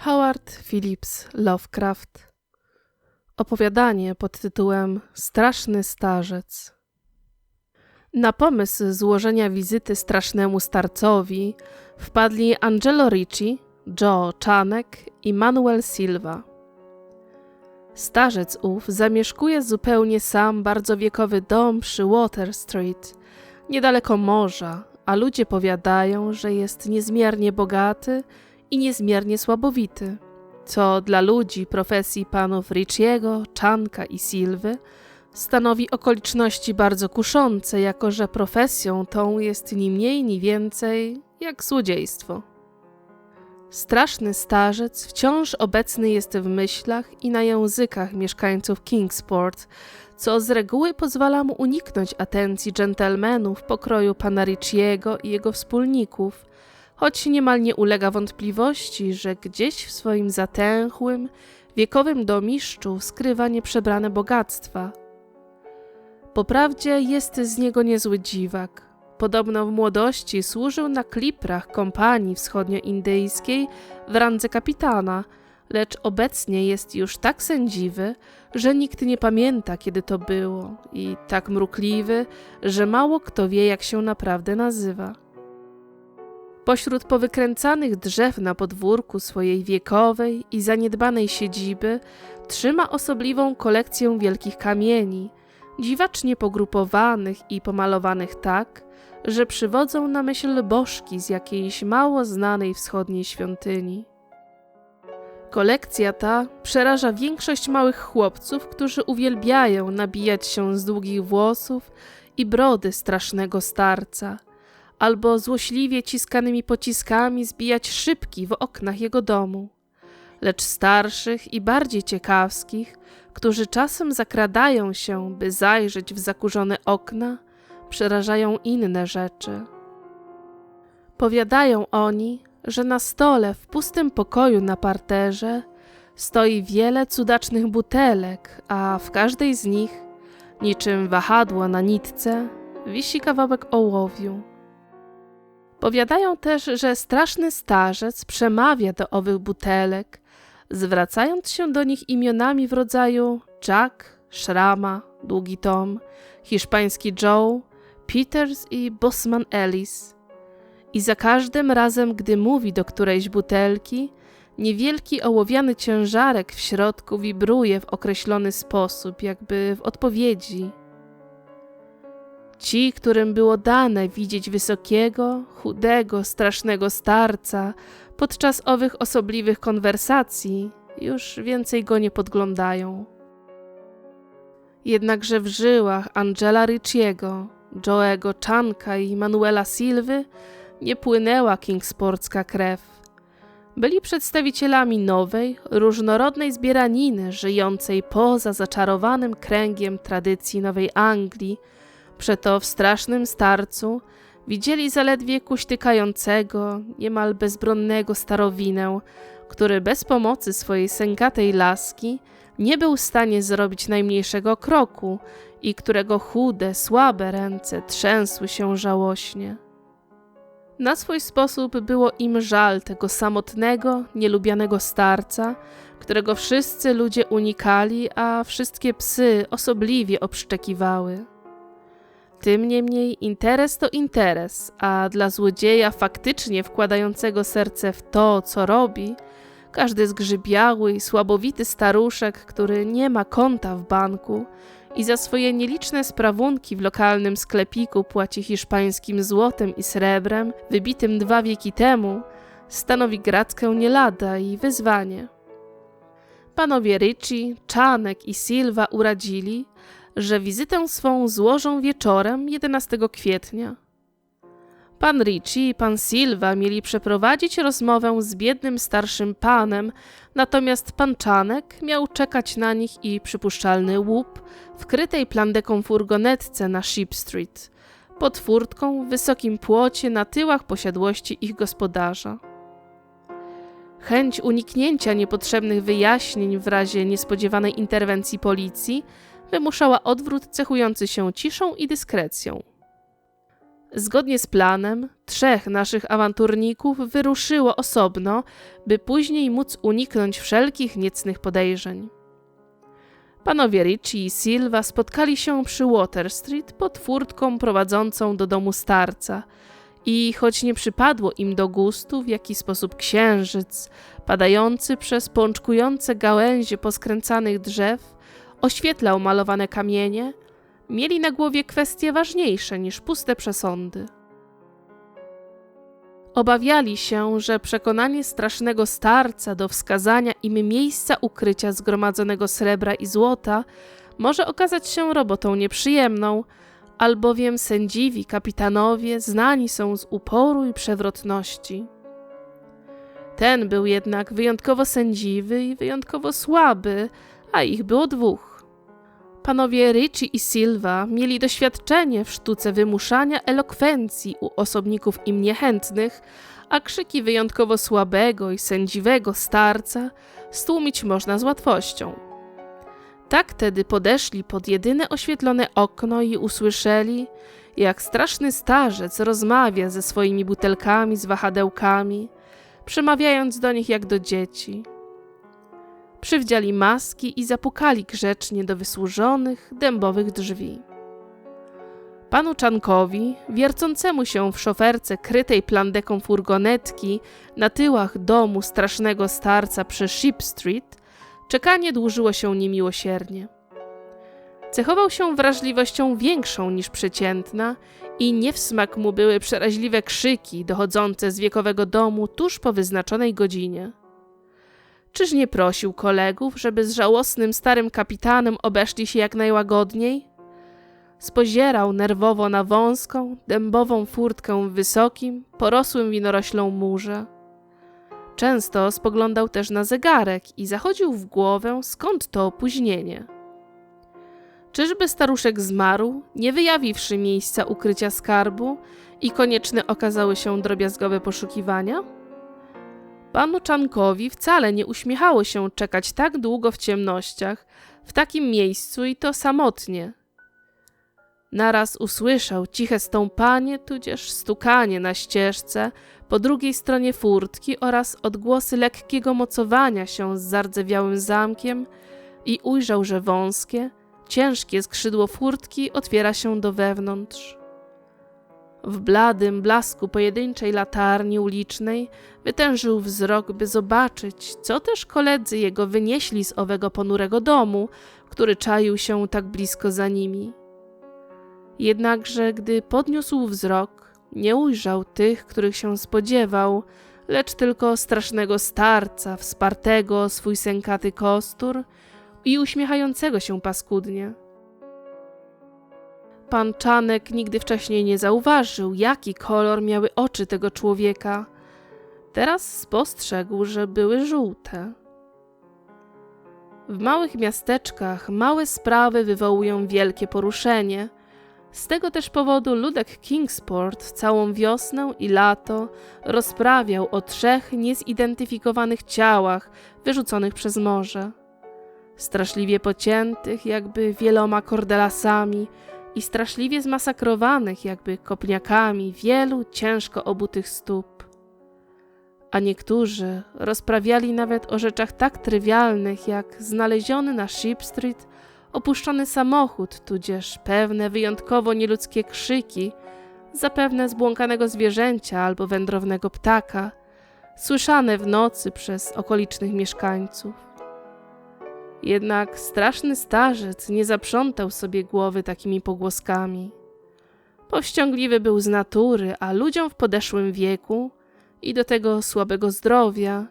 Howard Phillips Lovecraft Opowiadanie pod tytułem Straszny starzec Na pomysł złożenia wizyty strasznemu starcowi wpadli Angelo Ricci, Joe Czanek i Manuel Silva. Starzec ów zamieszkuje zupełnie sam bardzo wiekowy dom przy Water Street, niedaleko morza, a ludzie powiadają, że jest niezmiernie bogaty i niezmiernie słabowity, co dla ludzi profesji panów Ricciego, Czanka i Silwy stanowi okoliczności bardzo kuszące, jako że profesją tą jest ni mniej, ni więcej jak złodziejstwo. Straszny starzec wciąż obecny jest w myślach i na językach mieszkańców Kingsport, co z reguły pozwala mu uniknąć atencji dżentelmenów pokroju pana Ricciego i jego wspólników, choć niemal nie ulega wątpliwości, że gdzieś w swoim zatęchłym, wiekowym domiszczu skrywa nieprzebrane bogactwa. Poprawdzie jest z niego niezły dziwak. Podobno w młodości służył na kliprach kompanii wschodnioindyjskiej w randze kapitana, lecz obecnie jest już tak sędziwy, że nikt nie pamięta, kiedy to było, i tak mrukliwy, że mało kto wie, jak się naprawdę nazywa. Pośród powykręcanych drzew na podwórku swojej wiekowej i zaniedbanej siedziby trzyma osobliwą kolekcję wielkich kamieni, dziwacznie pogrupowanych i pomalowanych tak, że przywodzą na myśl bożki z jakiejś mało znanej wschodniej świątyni. Kolekcja ta przeraża większość małych chłopców, którzy uwielbiają nabijać się z długich włosów i brody strasznego starca – albo złośliwie ciskanymi pociskami zbijać szybki w oknach jego domu. Lecz starszych i bardziej ciekawskich, którzy czasem zakradają się, by zajrzeć w zakurzone okna, przerażają inne rzeczy. Powiadają oni, że na stole w pustym pokoju na parterze stoi wiele cudacznych butelek, a w każdej z nich, niczym wahadło na nitce, wisi kawałek ołowiu. Powiadają też, że straszny starzec przemawia do owych butelek, zwracając się do nich imionami w rodzaju Jack, Szrama, Długi Tom, hiszpański Joe, Peters i Bosman Ellis. I za każdym razem, gdy mówi do którejś butelki, niewielki ołowiany ciężarek w środku wibruje w określony sposób, jakby w odpowiedzi Ci, którym było dane widzieć wysokiego, chudego, strasznego starca podczas owych osobliwych konwersacji, już więcej go nie podglądają. Jednakże w żyłach Angela Ricciego, Joe'ego Chanka i Manuela Silwy nie płynęła kingsportska krew. Byli przedstawicielami nowej, różnorodnej zbieraniny żyjącej poza zaczarowanym kręgiem tradycji Nowej Anglii, Przeto w strasznym starcu widzieli zaledwie kuśtykającego, niemal bezbronnego starowinę, który bez pomocy swojej sękatej laski nie był w stanie zrobić najmniejszego kroku i którego chude, słabe ręce trzęsły się żałośnie. Na swój sposób było im żal tego samotnego, nielubianego starca, którego wszyscy ludzie unikali, a wszystkie psy osobliwie obszczekiwały. Tym niemniej interes to interes, a dla złodzieja faktycznie wkładającego serce w to, co robi, każdy zgrzybiały i słabowity staruszek, który nie ma konta w banku i za swoje nieliczne sprawunki w lokalnym sklepiku płaci hiszpańskim złotem i srebrem, wybitym dwa wieki temu, stanowi grackę nie lada i wyzwanie. Panowie Ricci, Czanek i Silva uradzili, że wizytę swą złożą wieczorem 11 kwietnia. Pan Ricci i pan Silva mieli przeprowadzić rozmowę z biednym starszym panem, natomiast pan Czanek miał czekać na nich i przypuszczalny łup w krytej plandeką furgonetce na Ship Street, pod furtką w wysokim płocie na tyłach posiadłości ich gospodarza. Chęć uniknięcia niepotrzebnych wyjaśnień w razie niespodziewanej interwencji policji wymuszała odwrót cechujący się ciszą i dyskrecją. Zgodnie z planem, trzech naszych awanturników wyruszyło osobno, by później móc uniknąć wszelkich niecnych podejrzeń. Panowie Ricci i Silva spotkali się przy Water Street pod furtką prowadzącą do domu starca i choć nie przypadło im do gustu, w jaki sposób księżyc, padający przez pączkujące gałęzie poskręcanych drzew, oświetlał malowane kamienie, mieli na głowie kwestie ważniejsze niż puste przesądy. Obawiali się, że przekonanie strasznego starca do wskazania im miejsca ukrycia zgromadzonego srebra i złota może okazać się robotą nieprzyjemną, albowiem sędziwi kapitanowie znani są z uporu i przewrotności. Ten był jednak wyjątkowo sędziwy i wyjątkowo słaby, a ich było dwóch. Panowie Ricci i Silva mieli doświadczenie w sztuce wymuszania elokwencji u osobników im niechętnych, a krzyki wyjątkowo słabego i sędziwego starca stłumić można z łatwością. Tak tedy podeszli pod jedyne oświetlone okno i usłyszeli, jak straszny starzec rozmawia ze swoimi butelkami z wahadełkami, przemawiając do nich jak do dzieci. Przywdziali maski i zapukali grzecznie do wysłużonych, dębowych drzwi. Panu Czankowi, wiercącemu się w szoferce krytej plandeką furgonetki na tyłach domu strasznego starca przy Ship Street, czekanie dłużyło się niemiłosiernie. Cechował się wrażliwością większą niż przeciętna i nie w smak mu były przeraźliwe krzyki dochodzące z wiekowego domu tuż po wyznaczonej godzinie. Czyż nie prosił kolegów, żeby z żałosnym starym kapitanem obeszli się jak najłagodniej? Spozierał nerwowo na wąską, dębową furtkę w wysokim, porosłym winoroślą murze. Często spoglądał też na zegarek i zachodził w głowę, skąd to opóźnienie. Czyżby staruszek zmarł, nie wyjawiwszy miejsca ukrycia skarbu i konieczne okazały się drobiazgowe poszukiwania? Panu Czankowi wcale nie uśmiechało się czekać tak długo w ciemnościach, w takim miejscu i to samotnie. Naraz usłyszał ciche stąpanie, tudzież stukanie na ścieżce po drugiej stronie furtki oraz odgłosy lekkiego mocowania się z zardzewiałym zamkiem i ujrzał, że wąskie, ciężkie skrzydło furtki otwiera się do wewnątrz. W bladym blasku pojedynczej latarni ulicznej wytężył wzrok, by zobaczyć, co też koledzy jego wynieśli z owego ponurego domu, który czaił się tak blisko za nimi. Jednakże, gdy podniósł wzrok, nie ujrzał tych, których się spodziewał, lecz tylko strasznego starca, wspartego o swój sękaty kostur i uśmiechającego się paskudnie. Pan Czanek nigdy wcześniej nie zauważył, jaki kolor miały oczy tego człowieka. Teraz spostrzegł, że były żółte. W małych miasteczkach małe sprawy wywołują wielkie poruszenie. Z tego też powodu ludek Kingsport całą wiosnę i lato rozprawiał o trzech niezidentyfikowanych ciałach wyrzuconych przez morze. Straszliwie pociętych, jakby wieloma kordelasami, i straszliwie zmasakrowanych, jakby kopniakami, wielu ciężko obutych stóp. A niektórzy rozprawiali nawet o rzeczach tak trywialnych, jak znaleziony na Ship Street opuszczony samochód, tudzież pewne wyjątkowo nieludzkie krzyki, zapewne zbłąkanego zwierzęcia albo wędrownego ptaka, słyszane w nocy przez okolicznych mieszkańców. Jednak straszny starzec nie zaprzątał sobie głowy takimi pogłoskami. Powściągliwy był z natury, a ludziom w podeszłym wieku i do tego słabego zdrowia,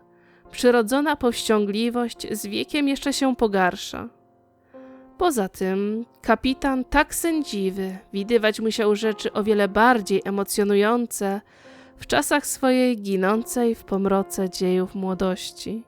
przyrodzona powściągliwość z wiekiem jeszcze się pogarsza. Poza tym, kapitan tak sędziwy, widywać musiał rzeczy o wiele bardziej emocjonujące w czasach swojej ginącej w pomroce dziejów młodości.